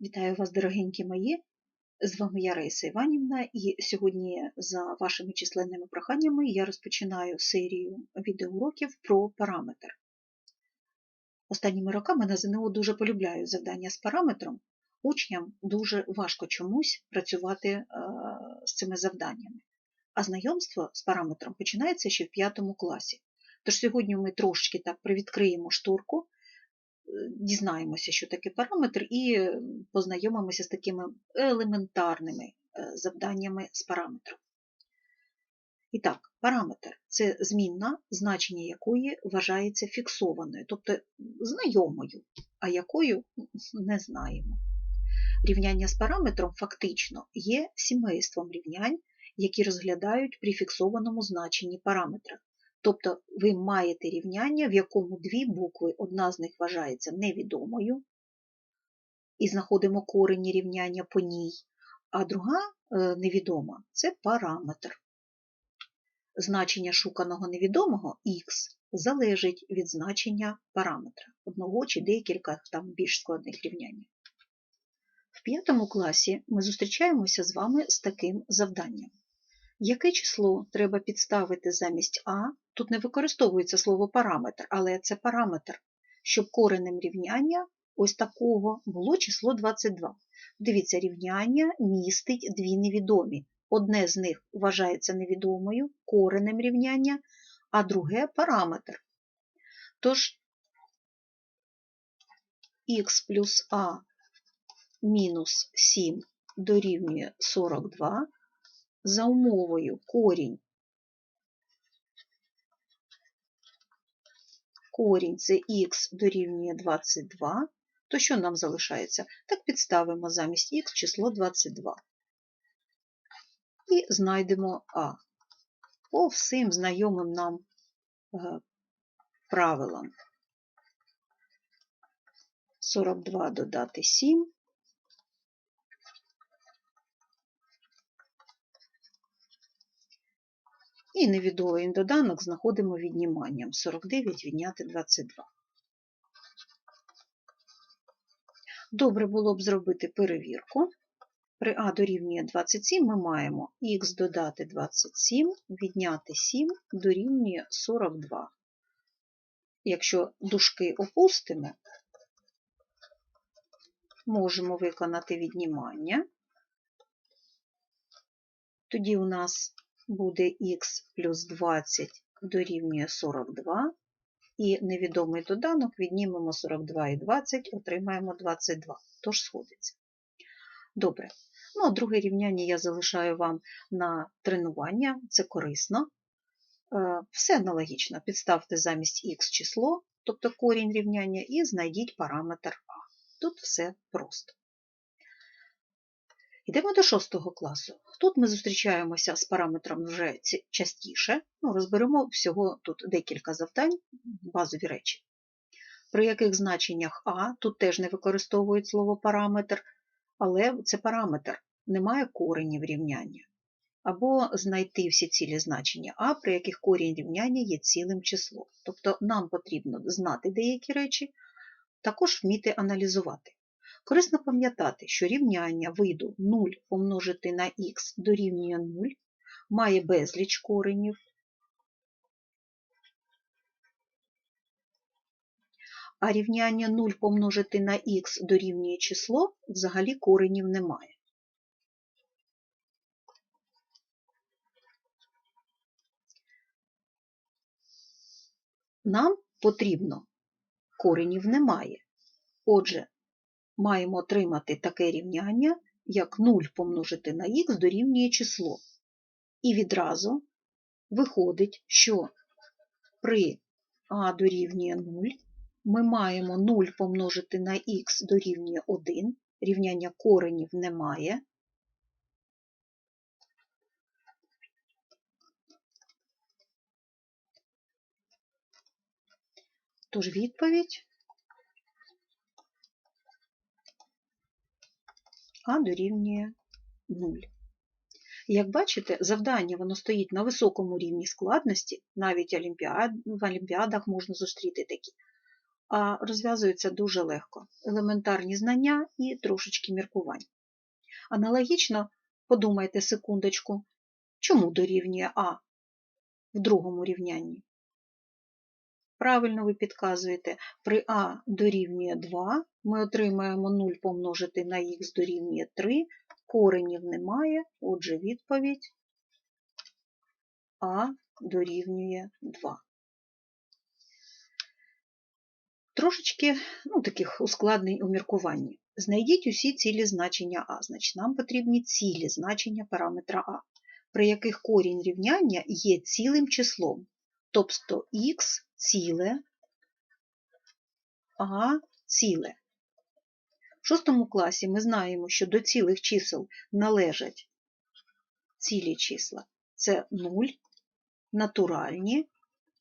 Вітаю вас, дорогенькі мої! З вами я Раїса Іванівна, і сьогодні, за вашими численними проханнями, я розпочинаю серію відеоуроків про параметр. Останніми роками на ЗНО дуже полюбляють завдання з параметром. Учням дуже важко чомусь працювати е, з цими завданнями. А знайомство з параметром починається ще в 5 класі. Тож сьогодні ми трошки так привідкриємо шторку дізнаємося, що таке параметр, і познайомимося з такими елементарними е, завданнями з параметром. І так, параметр це змінна, значення якої вважається фіксованою, тобто знайомою, а якою не знаємо. Рівняння з параметром фактично є сімейством рівнянь, які розглядають при фіксованому значенні параметра. Тобто ви маєте рівняння, в якому дві букви, одна з них вважається невідомою, і знаходимо корені рівняння по ній, а друга е, невідома це параметр. Значення шуканого невідомого х залежить від значення параметра, одного чи декілька там більш складних рівнянь. В п'ятому класі ми зустрічаємося з вами з таким завданням. Яке число треба підставити замість А? Тут не використовується слово параметр, але це параметр, щоб коренем рівняння ось такого було число 22. Дивіться, рівняння містить дві невідомі. Одне з них вважається невідомою коренем рівняння, а друге параметр. Тож х плюс А мінус 7 дорівнює 42 за умовою корінь. Корінь це х дорівнює 22, то що нам залишається? Так підставимо замість х число 22. І знайдемо А. По всім знайомим нам е, правилам. 42 додати 7 І невідомий доданок знаходимо відніманням 49 відняти 22. Добре було б зробити перевірку. При А дорівнює 27 ми маємо х додати 27, відняти 7 дорівнює 42. Якщо дужки опустимо, можемо виконати віднімання. Тоді у нас буде х плюс 20 дорівнює 42, і невідомий доданок віднімемо 42 і 20, отримаємо 22, тож сходиться. Добре. Ну, а друге рівняння я залишаю вам на тренування, це корисно. Е, все аналогічно. Підставте замість х число, тобто корінь рівняння, і знайдіть параметр А. Тут все просто. Йдемо до шостого класу. Тут ми зустрічаємося з параметром вже частіше, ну, розберемо всього тут декілька завдань, базові речі. При яких значеннях А тут теж не використовують слово параметр, але це параметр, немає коренів рівняння. Або знайти всі цілі значення А, при яких корінь рівняння є цілим числом. Тобто нам потрібно знати деякі речі, також вміти аналізувати. Корисно пам'ятати, що рівняння виду 0 помножити на х дорівнює 0 має безліч коренів, а рівняння 0 помножити на х дорівнює число взагалі коренів немає. Нам потрібно коренів немає. Отже, маємо отримати таке рівняння, як 0 помножити на х дорівнює число. І відразу виходить, що при а дорівнює 0 ми маємо 0 помножити на х дорівнює 1, рівняння коренів немає. Тож відповідь а дорівнює 0. Як бачите, завдання воно стоїть на високому рівні складності, навіть олімпіад, в олімпіадах можна зустріти такі. а розв'язується дуже легко. Елементарні знання і трошечки міркувань. Аналогічно, подумайте секундочку, чому дорівнює А в другому рівнянні? Правильно ви підказуєте, при А дорівнює 2, ми отримаємо 0 помножити на х дорівнює 3, коренів немає, отже відповідь А дорівнює 2. Трошечки ну, таких ускладнень у міркуванні. Знайдіть усі цілі значення А, значить нам потрібні цілі значення параметра А, при яких корінь рівняння є цілим числом, тобто х ціле, А ціле. В шостому класі ми знаємо, що до цілих чисел належать цілі числа. Це 0, натуральні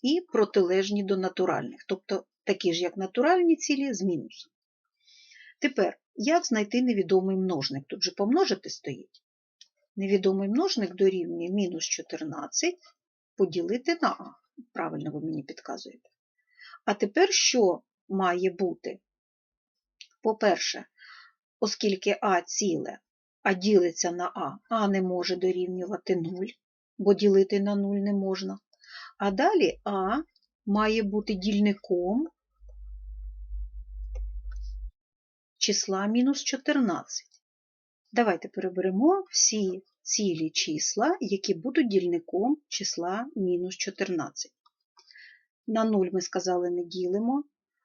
і протилежні до натуральних, тобто такі ж, як натуральні цілі з мінусом. Тепер, як знайти невідомий множник? Тут же помножити стоїть. Невідомий множник дорівнює мінус 14 поділити на А. Правильно ви мені підказуєте. А тепер що має бути? По-перше, оскільки А ціле, а ділиться на А, А не може дорівнювати 0, бо ділити на 0 не можна. А далі А має бути дільником числа мінус 14. Давайте переберемо всі цілі числа, які будуть дільником числа мінус 14. На 0 ми сказали не ділимо.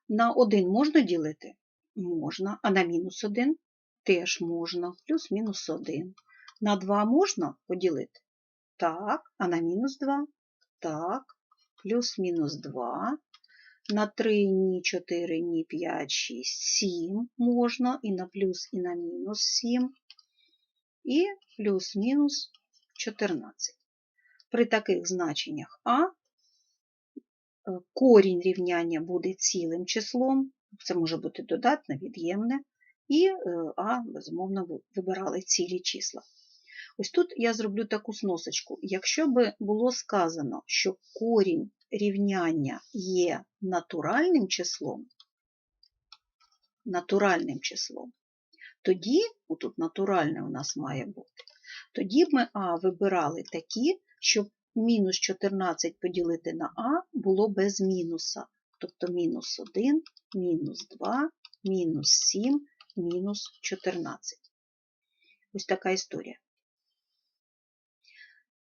На 1 можна ділити? Можна. А на мінус 1 теж можна. Плюс-мінус 1. На 2 можна поділити? Так. А на мінус 2? Так. Плюс-мінус 2. На 3, ні 4, ні 5, 6, 7 можна. І на плюс, і на мінус 7. І плюс-мінус 14. При таких значеннях А корінь рівняння буде цілим числом, це може бути додатне, від'ємне, і А, безумовно, вибирали цілі числа. Ось тут я зроблю таку сносочку. Якщо би було сказано, що корінь рівняння є натуральним числом, натуральним числом, тоді, отут натуральне у нас має бути, тоді ми А вибирали такі, щоб мінус 14 поділити на А було без мінуса. Тобто мінус 1, мінус 2, мінус 7, мінус 14. Ось така історія.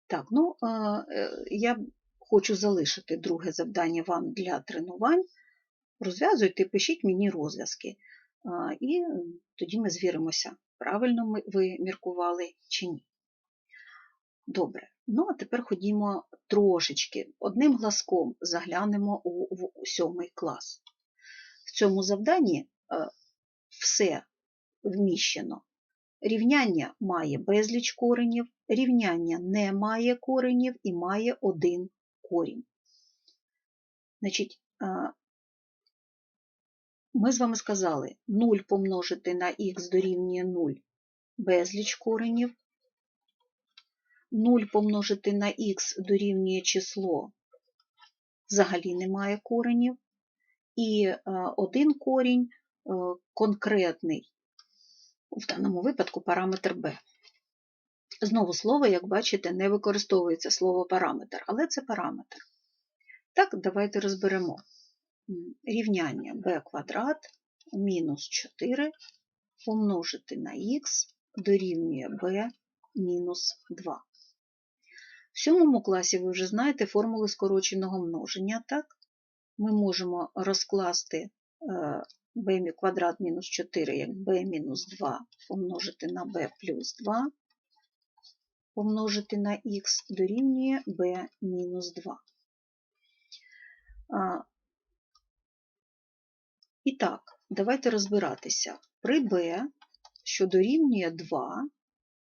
Так, ну, е, я хочу залишити друге завдання вам для тренувань. Розв'язуйте, пишіть мені розв'язки. І тоді ми звіримося, правильно ви міркували чи ні. Добре. Ну, а тепер ходімо трошечки, одним глазком заглянемо у, в сьомий клас. В цьому завданні е, все вміщено. Рівняння має безліч коренів, рівняння не має коренів і має один корінь. Значить, е, ми з вами сказали, 0 помножити на х дорівнює 0 безліч коренів. 0 помножити на х дорівнює число, взагалі немає коренів. І е, один корінь е, конкретний, в даному випадку параметр b. Знову слово, як бачите, не використовується слово параметр, але це параметр. Так, давайте розберемо рівняння b квадрат мінус 4 помножити на х дорівнює b мінус 2. В сьомому класі ви вже знаєте формули скороченого множення, так? Ми можемо розкласти b е, квадрат мінус 4 як b мінус 2 помножити на b плюс 2, помножити на х дорівнює b мінус 2. І так, давайте розбиратися. При b, що дорівнює 2,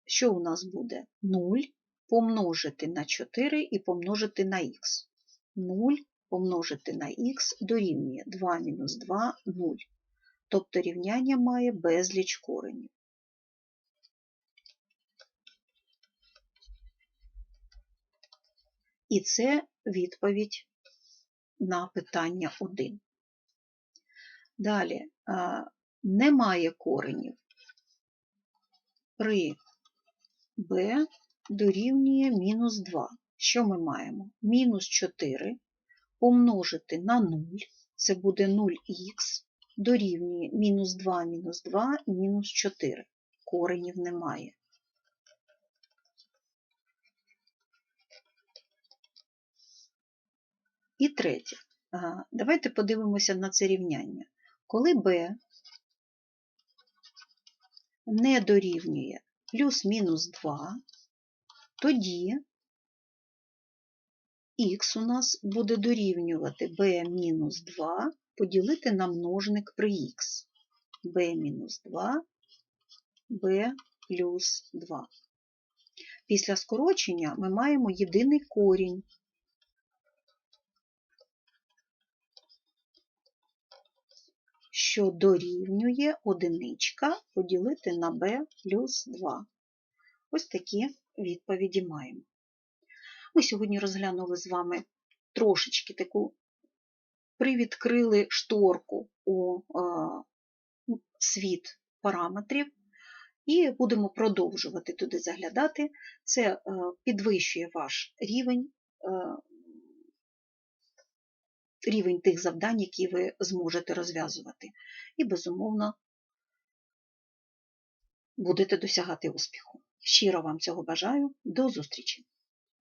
що у нас буде? 0 помножити на 4 і помножити на х. 0 помножити на х дорівнює 2 мінус 2 0. Тобто рівняння має безліч коренів. І це відповідь на питання 1. Далі немає коренів при b дорівнює мінус 2. Що ми маємо? Мінус 4 помножити на 0, це буде 0х, дорівнює мінус 2, мінус 2, мінус 4. Коренів немає. І третє. Давайте подивимося на це рівняння. Коли b не дорівнює плюс-мінус 2, тоді х у нас буде дорівнювати b мінус 2 поділити на множник при х. b мінус 2, b плюс 2. Після скорочення ми маємо єдиний корінь. Що дорівнює одиничка поділити на b плюс 2. Ось такі відповіді маємо. Ми сьогодні розглянули з вами трошечки таку привідкрили шторку у е, світ параметрів, і будемо продовжувати туди заглядати. Це е, підвищує ваш рівень, е, рівень тих завдань, які ви зможете розв'язувати. І, безумовно, будете досягати успіху. Щиро вам цього бажаю. До зустрічі!